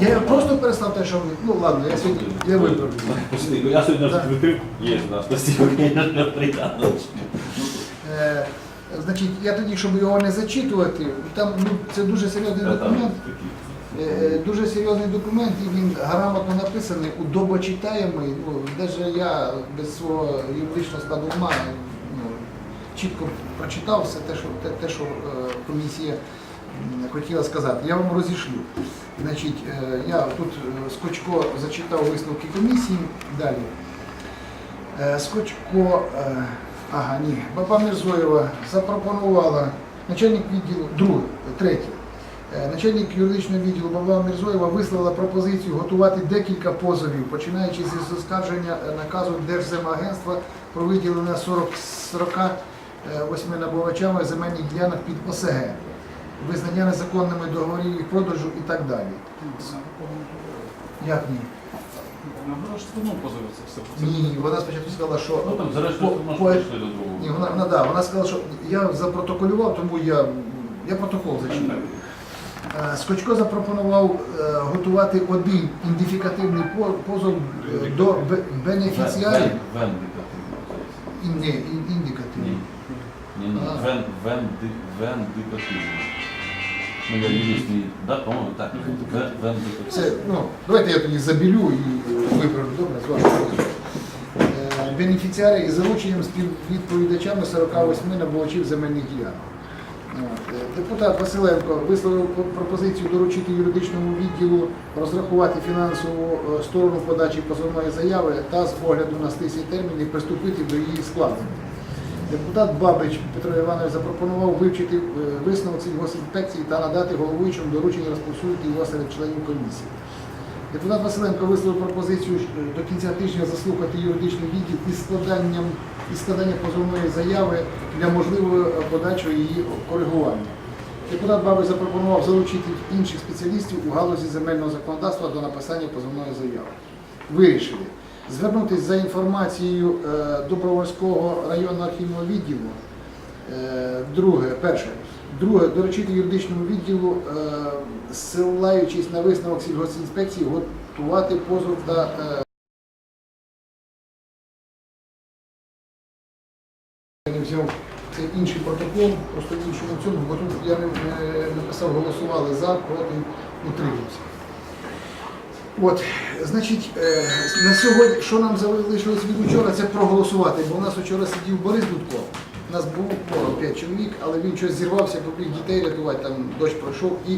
Я просто перестав те, що ви. Ну ладно, я сьогодні я виправлю. Я сьогодні витримку. Є у нас конечно, приятно. Е, значить, я тоді, щоб його не зачитувати, там ну, це дуже серйозний документ. такі. Е, Дуже серйозний документ, і він грамотно написаний, удобочитаємий. Ну, навіть я без свого юридичного складу ума ну, чітко прочитав все те, що, те, те, що е, комісія м, хотіла сказати. Я вам розішлю. Значить, е, я тут е, Скочко зачитав висновки комісії. Далі. Е, Скочко, е, ага, ні, Баба Мірзоєва запропонувала начальник відділу, друге, третє. Е, Начальник юридичного відділу Баба Мірзоєва висловила пропозицію готувати декілька позовів, починаючи зі оскарження е, наказу Держземагентства про виділення 40, 48 набувачами земельних ділянок під ОСГ, визнання незаконними договорів їх продажу і так далі. Як ні? Ну, вона ж позоветься все. Ні, вона спочатку сказала, що Ну там зрештою По- по- пішли до другого. Ні, вона, вона, да, вона сказала, що я запротоколював, тому я, я протокол зачитав. Е, Скочко запропонував е, готувати один ідентифікативний по- позов е, до бе- бенефіціарів. Ні, ін- Ні. індикативний. Ні, ні, А. вен, вен, ди- вен, не- да, по-моєму, так. Це, ну, давайте я тоді забілю і виправлю, добре, з вашого дозволу. Е, Бенефіціари із залученням співвідповідачами 48 набувачів земельних ділянок. Е, Депутат Василенко висловив про- пропозицію доручити юридичному відділу розрахувати фінансову е, сторону подачі позовної заяви та з огляду на стислі терміни приступити до її складення. Депутат Бабич Петро Іванович запропонував вивчити е, висновок сільгосінспекції та надати головуючому доручення розповсюдити його серед членів комісії. Депутат Василенко висловив пропозицію е, до кінця тижня заслухати юридичний відділ із складанням із складання позовної заяви для можливої е, подальшого її коригування. Депутат Бабич запропонував залучити інших спеціалістів у галузі земельного законодавства до написання позовної заяви. Вирішили звернутися за інформацією е, Добровольського районного архівного відділу. Е, Друге, перше. Друге, доручити юридичному відділу, е, ссилаючись на висновок сільгоспінспекції, готувати позов та це інший протокол, просто іншому цьому, бо тут я не написав, голосували за, проти, утримався. От, значить, е, на сьогодні, що нам залишилось від учора, це проголосувати, бо у нас вчора сидів Борис Дудко. У нас був ну, 5 чоловік, але він щось зірвався, побіг дітей рятувати, там дощ пройшов і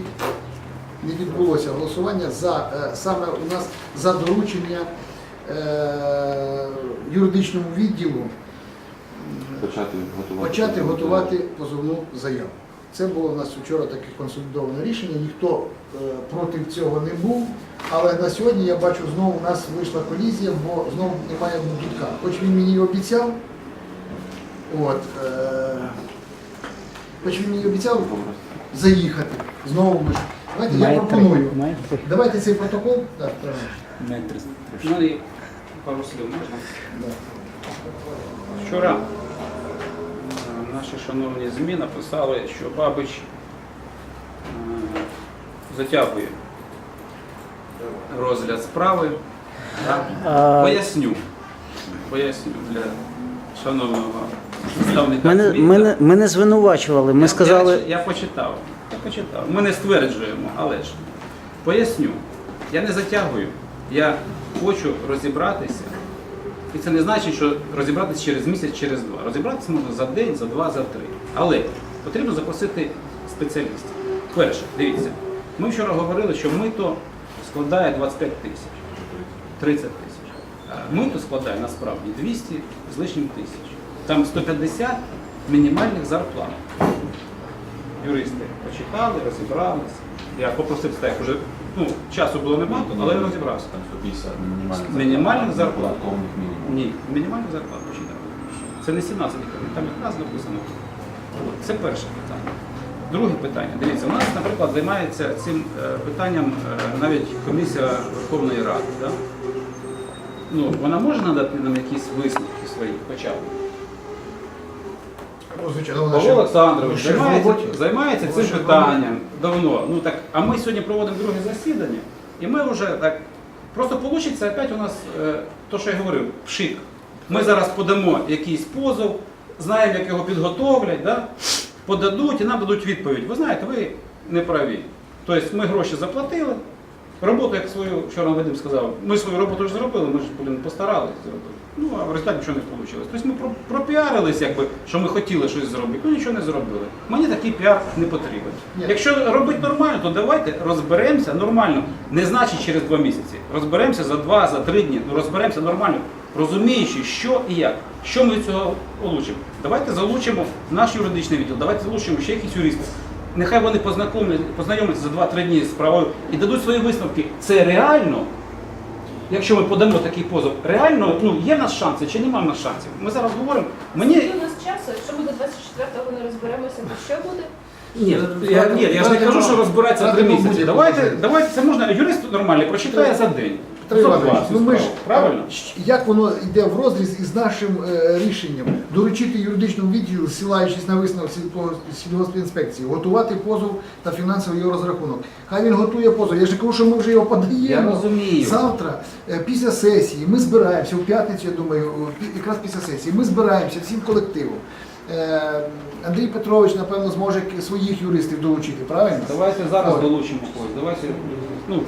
не відбулося голосування за е, саме у нас за доручення е, юридичному відділу Почати готувати. почати готувати позовну заяву. Це було у нас вчора таке консолідоване рішення, ніхто е, проти цього не був. Але на сьогодні я бачу, знову у нас вийшла колізія, бо знову немає дудка. Хоч він мені обіцяв, от, е, хоч він мені обіцяв заїхати. Знову ми. ж- Давайте я пропоную. Давайте цей протокол. Так, правильно. Ну і пару слів можна. Да. Вчора е, наші шановні ЗМІ написали, що Бабич е, затягує розгляд справи. Так? Поясню. Поясню для шановного представника ЗМІ. мене, мене звинувачували. Ми Я- сказали, Я, я почитав. Я почитав. Ми не стверджуємо, але ж поясню. Я не затягую. Я хочу розібратися. І це не значить, що розібратися через місяць, через два. Розібратися можна за день, за два, за три. Але потрібно запросити спеціалістів. Перше, дивіться, ми вчора говорили, що мито складає 25 тисяч, 30 тисяч. Мито складає насправді 200 з лишнім тисяч. Там 150 мінімальних зарплат юристи почитали, розібралися. Я попросив так, вже ну, часу було небагато, але я розібрався. Там 150 мінімальних Мінімальних зарплат. Податкових мінімум. Ні, мінімальних зарплат почитали. Це не 17 гривень, там якраз написано. Це перше питання. Друге питання. Дивіться, у нас, наприклад, займається цим е, питанням е, навіть комісія Верховної Ради. Да? Ну, вона може надати нам якісь висновки свої хоча б? Ну, звичайно, вона Павло Олександрович ще в займається, роботі. займається цим питанням давно. Ну так, а ми сьогодні проводимо друге засідання. І ми вже так. Просто вийде опять у нас е, то, що я говорив, пшик. Ми зараз подамо якийсь позов, знаємо, як його підготовлять, да? Подадуть і нам дадуть відповідь. Ви знаєте, ви не праві. Тобто ми гроші заплатили. Роботу, як свою, вчора Вадим сказав, ми свою роботу ж зробили, ми ж блін, постаралися зробити. Ну, а в результаті нічого не вийшло. Тобто ми про- пропіарились, якби, що ми хотіли щось зробити, ну нічого не зробили. Мені такий піар не потрібен. Ні. Якщо робити нормально, то давайте розберемося нормально. Не значить через два місяці. Розберемося за два, за три дні. Ну розберемося нормально, розуміючи, що і як. Що ми від цього получимо. Давайте залучимо наш юридичний відділ, давайте залучимо ще якісь юристи. Нехай вони познайомляться, за 2-3 дні з справою і дадуть свої висновки. Це реально, якщо ми подамо такий позов, реально ну, є в нас шанси чи немає в нас шансів. Ми зараз говоримо. Мені Скільки у нас часу, якщо ми до 24-го не розберемося, то що буде? Ні, я, ні, я ж не кажу, що розбиратися за три місяці. Давайте, давайте це можна. Юрист нормальний прочитає за день. Петро Іванович, ну ми ж правильно? як воно йде в розріз із нашим е, рішенням доручити юридичному відділу, силаючись на висновок сільгоспінспекції, готувати позов та фінансовий його розрахунок. Хай він готує позов. Я ж не кажу, що ми вже його подаємо. Я розумію. Завтра, е, після сесії, ми збираємося в п'ятницю, я думаю, о, якраз після сесії, ми збираємося всім колективом. Е, Андрій Петрович, напевно, зможе своїх юристів долучити, правильно? Давайте зараз Ой. долучимо когось. Давайте ну,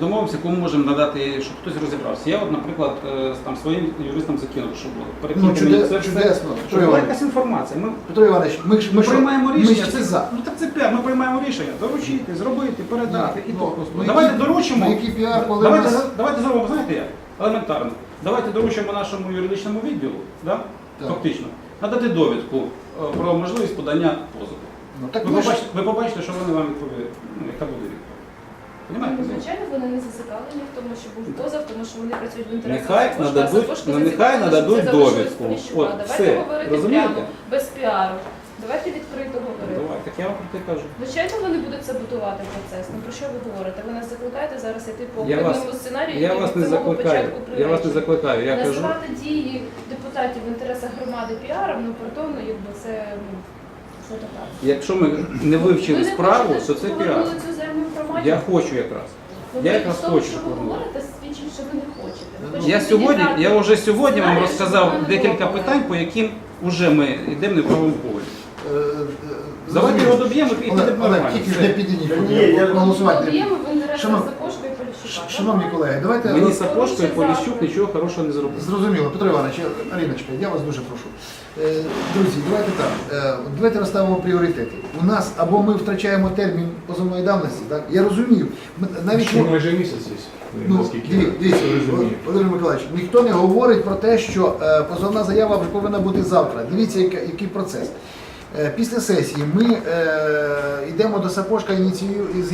домовимося, кому можемо надати, щоб хтось розібрався. Я, от, наприклад, е, там своїм юристам закинув, щоб перекинути Ну, чуде- це чудесно. щоб була якась інформація. Ми, Петро Іванович, ми, ми, що? приймаємо Ми рішення. ж Це, за. ну так це піар. Ми приймаємо рішення. Доручити, зробити, передати. і Ну, то ну, давайте який- доручимо. ну, який піар, коли давайте, нас- давайте зробимо, знаєте як? Елементарно. Давайте доручимо нашому юридичному відділу, да? Так. фактично, надати довідку е, про можливість подання позову. Ну, так Ви ми ж- побачите, ви побачите, що вони вам відповідають. Ну, яка буде Ну, Звичайно, вони не зацікавлені в тому, що був позов, тому що вони працюють в інтересах Нехай Сапожка, нададуть- ну, нехай нададуть це залишилось довідку. Поліщука. От, Давайте все. говорити Розумієте? прямо, без піару. Давайте відкрито говорити. Давай, так я вам про те кажу. Звичайно, вони будуть саботувати процес. Ну про що ви говорите? Ви нас закликаєте зараз йти по Я вас- одному сценарію, Я який вас від не самого закликаю. початку Я вас не приречений. закликаю. Я кажу, Називати дії депутатів в інтересах громади піаром, ну пардонно, якби це ну, що таке. якщо ми не вивчили Ви справу, то це піар. повернули цю землю в громаді? Я хочу якраз. Я якраз хочу, що ви говорите, свідчить, що ви не хочете. Ви Я сьогодні, я вже сьогодні вам розказав декілька питань, по яким вже ми йдемо не в правому полі. Е, е, Давайте його доб'ємо і підемо Олег, нормально. тільки ж Все. не підійдіть, Ні, я- голосувати. Подіємо в інтересах Шановні- Сапожка і Поліщука. Шановні колеги, давайте Мені роз- Сапожко і Поліщук нічого хорошого не зробили. зрозуміло. Петро Іванович, Аріночка, я вас дуже прошу. Е, Друзі, давайте так. е, Давайте розставимо пріоритети. У нас або ми втрачаємо термін позовної давності, так? Я розумію. Ми- Навіть Ще майже місяць є. Ну, диві- дивіться. Володимир Миколаївич, ніхто не говорить про те, що е, позовна заява вже повинна бути завтра. Дивіться, яка- який процес. Е, Після сесії ми е, йдемо до Сапожка ініцію- із,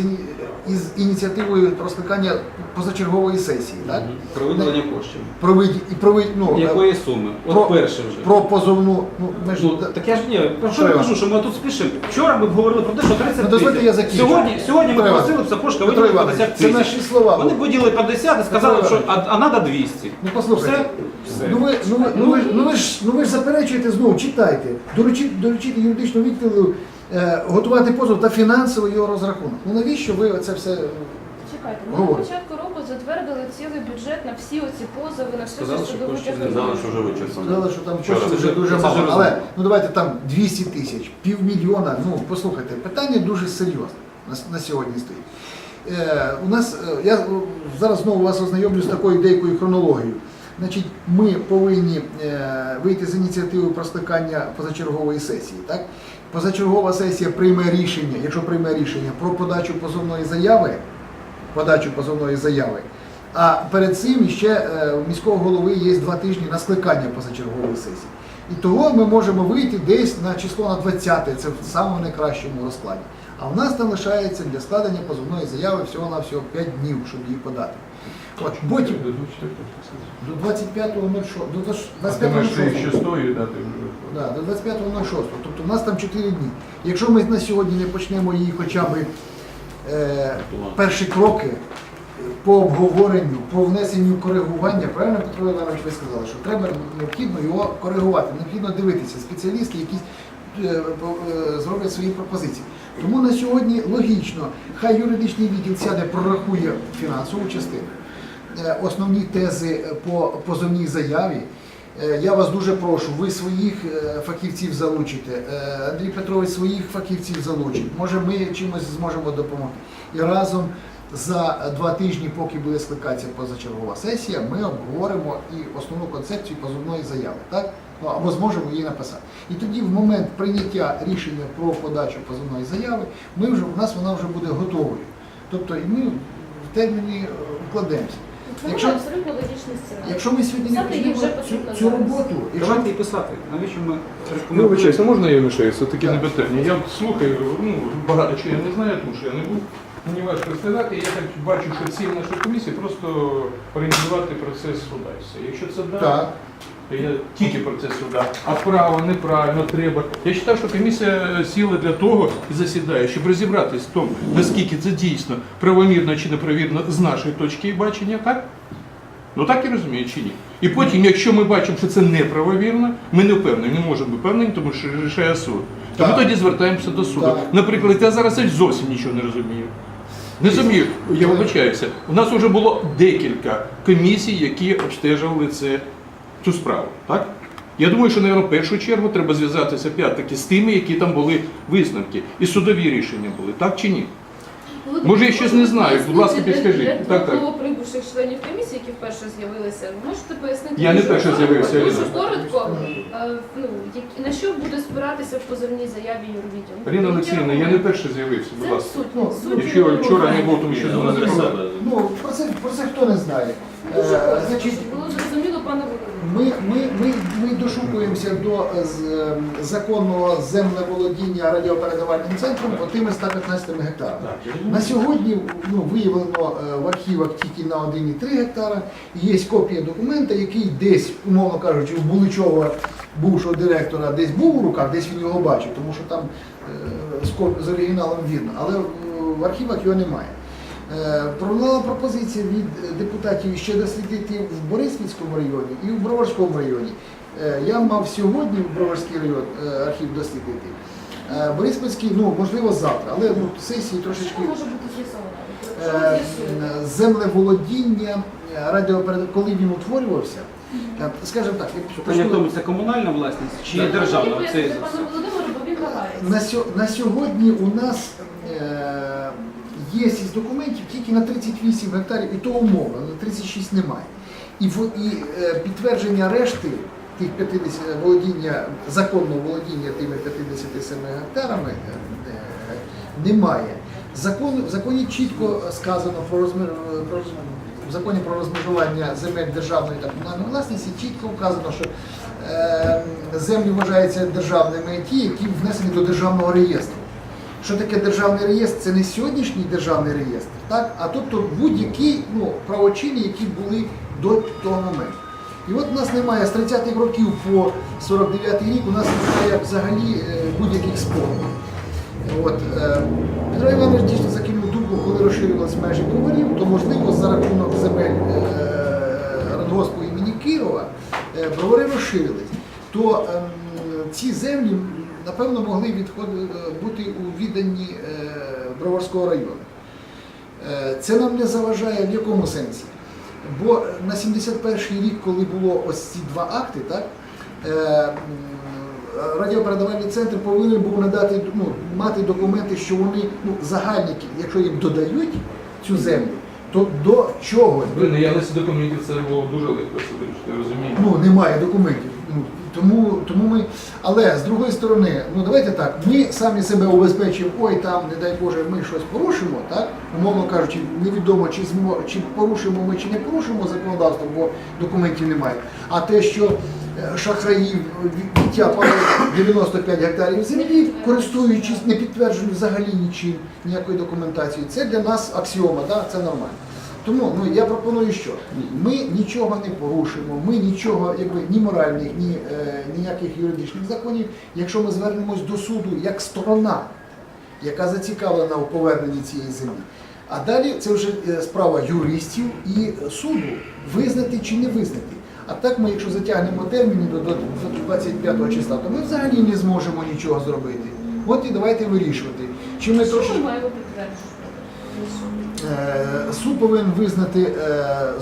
із ініціативою про скликання позачергової сесії. Так? Про виділення коштів. Про вид- і про вид- ну, е, Якої суми? про- От перше вже. про позовну. Ну, ми ж, Ну, так я ж ні, про що Що я кажу, що ми тут спішимо. Вчора ми говорили про те, що 30 Ну, дозвольте, тисяч. я закінчу. Сьогодні, сьогодні ми просили Сапожка виділити Іванович, 50 це наші слова. Вони виділили 50 і сказали, що а, а надо 200. Ну послухайте, Все. ну ви, ну, ви, ну, ви, ну, ви ж, ну ви ж заперечуєте знову, читайте. Доручити, доручити юридичному відділу е, готувати позов та фінансовий його розрахунок. Ну навіщо ви це все? Чекайте, ми на початку року затвердили цілий бюджет на всі оці позови, на всю Сказали, цю що судову частину. Сказали, що вже вичерпано. Сказали, що там Вчора. Це вже ж- дуже це ж мало. розумно. Але ну давайте там 200 тисяч, півмільйона. Ну послухайте, питання дуже серйозне на, с- на сьогодні стоїть. Е, у нас е, я е, зараз знову вас ознайомлю з такою деякою хронологією. Значить, ми повинні е, вийти з ініціативою про скликання позачергової сесії. Так? Позачергова сесія прийме рішення, якщо прийме рішення про подачу позовної заяви, подачу позовної заяви. А перед цим ще е, у міського голови є два тижні на скликання позачергової сесії. І того ми можемо вийти десь на число на 20, це в самому найкращому розкладі. А в нас там лишається для складення позовної заяви всього-навсього 5 днів, щоб її подати. От, потім До 24 до 25.06, до А ти маєш ще 25.06. шостої дати вже. Да, до 25.06. Тобто у нас там 4 дні. Якщо ми на сьогодні не почнемо її хоча б е, перші кроки по обговоренню, по внесенню коригування, правильно Петро Іванович ви сказали, що треба необхідно його коригувати, необхідно дивитися, спеціалісти якісь е, е, зроблять свої пропозиції. Тому на сьогодні логічно, хай юридичний відділ сяде, прорахує фінансову частину, основні тези е, по позовній заяві. Е, Я вас дуже прошу, ви своїх е, фахівців залучите, е, Андрій Петрович своїх фахівців залучить. Може, ми чимось зможемо допомогти. І разом за два тижні, поки буде скликатися позачергова сесія, ми обговоримо і основну концепцію позовної заяви, так? Ну, або зможемо її написати. І тоді, в момент прийняття рішення про подачу позовної заяви, ми вже у нас вона вже буде готовою. Тобто, і ми в терміні е, вкладемося. Якщо- абсолютно логічний сценарій. Якщо ми сьогодні не Писати вже почнемо цю, потрібно цю зараз. роботу, якщо Давайте і писати. Навіщо ми Ну, рекомендуємо? вибачайте, можна я вмішаюся? Це таке Так. не питання. Я слухаю, ну, багато чого я не знаю, тому що я не був. Мені важко сказати, я так бачу, що ціль нашої комісії просто організувати процес суда. Якщо це да, так, я тільки процес суда. А право, неправильно, треба. Я вважаю, що комісія сіла для того і засідає, щоб розібратись в тому, наскільки це дійсно правомірно чи неправомірно з нашої точки бачення, так? Ну так і розумію, чи ні? І потім, якщо ми бачимо, що це неправовірно, ми не впевнені, не можемо бути впевнені, тому що рішає суд. То ми тоді звертаємося до суду. Наприклад, я зараз зовсім нічого не розумію. Не розумію, я вибачаюся. У нас вже було декілька комісій, які обстежували це, цю справу. Так? Я думаю, що, мабуть, в першу чергу треба зв'язатися опять-таки з тими, які там були висновки. І судові рішення були, так чи ні? Володимир, Може, я щось не знаю, будь ласка, підскажіть. Для Так, так. новоприбувших членів комісії, які вперше з'явилися, ви можете пояснити? Я не вперше коротко, з'явився, Дуже Аліна. коротко, е, ну, які- на що буде спиратися в позовній заяві юрвідділу? Аліна Олексіївна, я не перше з'явився, будь Це ласка. суть. Ну, суть Якщо я вчора не був, тому що до ну, мене було. ну про це про це хто не знає. Дуже Е, коротко, значить, щоб було зрозуміло, пане Володимире. Ми, ми, ми, дошукуємося до е, з, е, законного землеволодіння радіопередавальним центром по тими 115 гектарами. На сьогодні ну, виявлено е, в архівах тільки на 1,3 гектара. Є копія документа, який десь, умовно кажучи, у Буличова бувшого директора десь був у руках, десь він його бачив, тому що там е, з, оригіналом видно, але в архівах його немає. Пролунала пропозиція від депутатів ще дослідити в Бориспільському районі і в Броварському районі. Е, Я мав сьогодні в Броварський район е, архів дослідити. Е, Бориспільський, ну можливо, завтра, але ну, сесії трошечки Що може бути з'ясовано? Що з'ясуєте? землеволодіння радіоперед... коли він утворювався, скажімо так, як Питання в тому, це комунальна власність чи Ну, державна? Це на, сьо- на сьогодні у нас е, є із документів тільки на 38 гектарів, і то умовно, на 36 немає. І, в, і е, підтвердження решти тих 50 володіння, законного володіння тими 57 гектарами е, е, немає. Закон, в законі чітко сказано про розмір про в законі про розмежування земель державної та комунальної власності чітко вказано, що е, землі вважаються державними ті, які внесені до державного реєстру. Що таке державний реєстр? Це не сьогоднішній державний реєстр, так? а тобто будь-які ну, правочини, які були до того моменту. І от у нас немає з 30-х років по 49-й рік у нас немає взагалі е, будь-яких. От, е, Петро Іванович дійсно закинув думку, коли розширювалися межі броварів, то можливо за рахунок земель е, радгоспу імені Кирова бровари розширились. То ем, ці землі, напевно, могли бути у відданні Броварського району. Це нам не заважає в якому сенсі? Бо на 71-й рік, коли було ось ці два акти, так, е, радіопередавальний центр повинен був надати, ну, мати документи, що вони ну, загальники, якщо їм додають цю землю, то до чого? При наявності документів це було дуже легко я розумію. Ну, немає документів. Тому, тому ми. Але з другої сторони, ну давайте так, ми самі себе убезпечимо, ой, там, не дай Боже, ми щось порушимо, так? Умовно кажучи, невідомо, чи, змо, чи порушимо ми, чи не порушимо законодавство, бо документів немає. А те, що е, шахраїв від- відтяпали 95 гектарів землі, користуючись не підтвердженою взагалі нічим, ніякої документації, це для нас аксіома, да? це нормально. Тому ну, я пропоную, що ми нічого не порушимо, ми нічого, якби ні моральних, ні е, ніяких юридичних законів, якщо ми звернемось до суду як сторона, яка зацікавлена у поверненні цієї землі. А далі це вже е, справа юристів і суду визнати чи не визнати. А так ми, якщо затягнемо терміни до, до, до 25 числа, то ми взагалі не зможемо нічого зробити. От і давайте вирішувати. Чи ми Що трошки... ми маємо підтвердити? Е, Суд повинен визнати, е, е,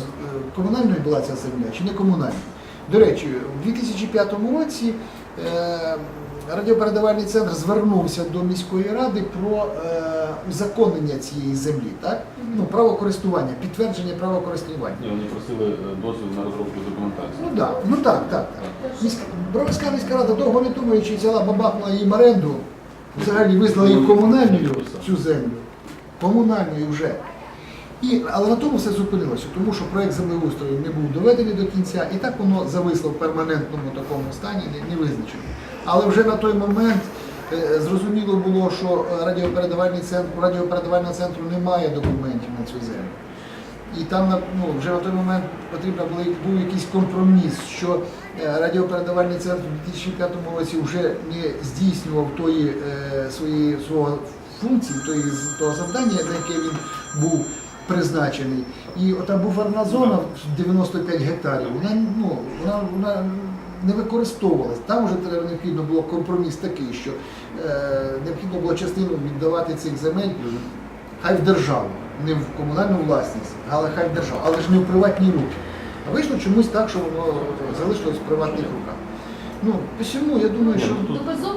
комунальною була ця земля чи не комунальною. До речі, у 2005 році радіопередавальний центр звернувся до міської ради про узаконення цієї землі, так? Ну, право користування, підтвердження права користування. Ні, вони просили дозвіл на розробку документації. Ну да, ну так, так. так. Міська, Броварська міська рада довго не думаючи, взяла бабахнула їм оренду, взагалі визнала її комунальною цю землю. Комунальною вже. І, але на тому все зупинилося, тому що проект землеустрою не був доведений до кінця, і так воно зависло в перманентному такому стані, не, не визначено. Але вже на той момент е, зрозуміло було, що радіопередавальний центр, радіопередавального центру немає документів на цю землю. І там ну, вже на той момент потрібно було, був якийсь компроміс, що е, радіопередавальний центр у 2005 році вже не здійснював тої е, своєї свого функції, тої, того завдання, на яке він був призначений. І ота буферна зона в 95 гектарів, вона, ну, вона, вона не використовувалась. Там вже треба необхідно було компроміс такий, що е, необхідно було частину віддавати цих земель хай в державу, не в комунальну власність, але хай в державу, але ж не в приватні руки. А вийшло чомусь так, що воно залишилось в приватних руках. Ну, посему, я думаю, що Доказово